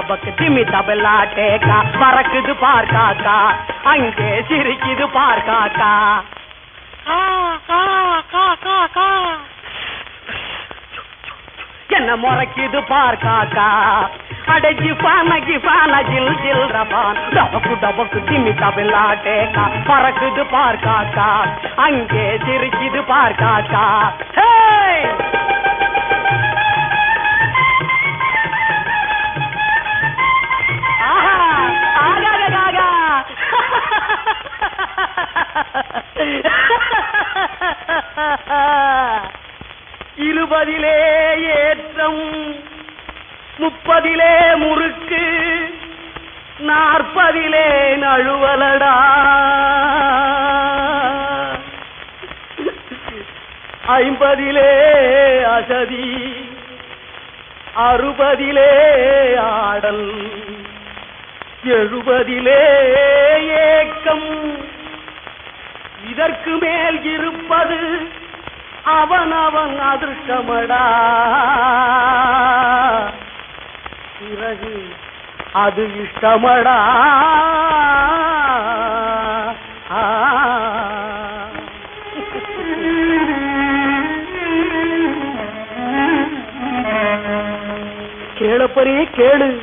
வெள்ளாட்டேக்கா பறக்குது பார்க்காக்கா அங்கே சிரிக்குது பார்க்காக்கா என்ன முறைக்குது பார்க்காக்கா அடஜி பான கிஃபான ஜில் ஜில் ரபான். டபக்கு டபக்கு திம்மி தவில்லாட்டேக்கா பறக்குது பார்க்காக்கா அங்கே சிரிக்குது பார்க்காக்கா ஹே! முப்பதிலே ஏற்றம் முப்பதிலே முறுக்கு நாற்பதிலே நழுவலடா. ஐம்பதிலே அசதி அறுபதிலே ஆடல் எழுபதிலே ஏக்கம். இதற்கு மேல் இருப்பது அவன் அவன் அதிர்ஷ்டமடா. பிறகு அது இஷ்டமடா. கேளப்பரே கேளு.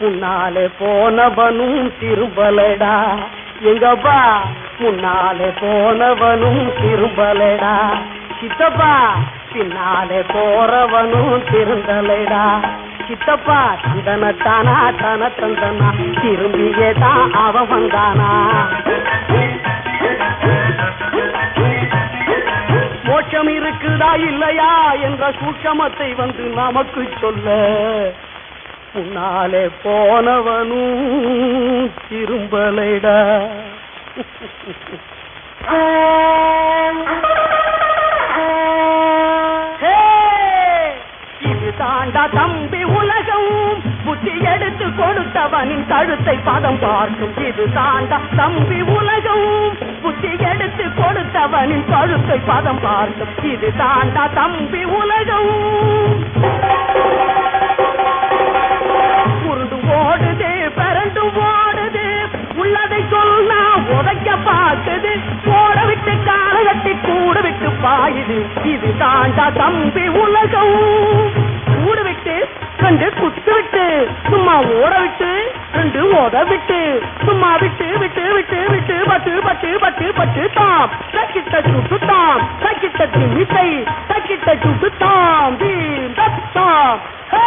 உன்னாலே போனவனும் திரும்பலடா. எங்கப்பா? முன்னாலே போனவனும் திரும்பலடா. சித்தப்பா பின்னாலே போறவனும் திருந்தலைடா. சித்தப்பா தந்தனத்தானா தன தந்தனா திரும்பியே தான் அவன் வந்தானா. மோட்சம் இருக்குதா இல்லையா என்ற சூட்சமத்தை வந்து நமக்கு சொல்ல. உன்னாலே போனவனும் திரும்பலைடா. தாண்டா தம்பி உலகம். புத்தி எடுத்து கொடுத்தவனின் கழுத்தை பதம் பார்க்கும். இது தாண்டா தம்பி உலகம். புத்தி எடுத்து கொடுத்தவனின் கழுத்தை பதம் பார்க்கும். இது தாண்டா தம்பி உலகம். உருண்டு ஓடுது பரண்டு ஓடுது. உள்ளதை சொன்னா உதைக்க பார்க்குது. போட விட்டு காலகட்டி கூட விட்டு பாயுது. இது தாண்டா தம்பி உலகம். ஊட விட்டு ரெண்டு குத்து விட்டு சும்மா ஓட விட்டு ரெண்டு ஓட விட்டு சும்மா விட்டு விட்டு விட்டு விட்டு பட்டு பட்டு பட்டு பட்டு தாம். சக்கிட்ட சுட்டு தாம் சக்கிட்ட துணித்தை சக்கிட்ட சுட்டு தாம். தீம். தத்தாம் ஹே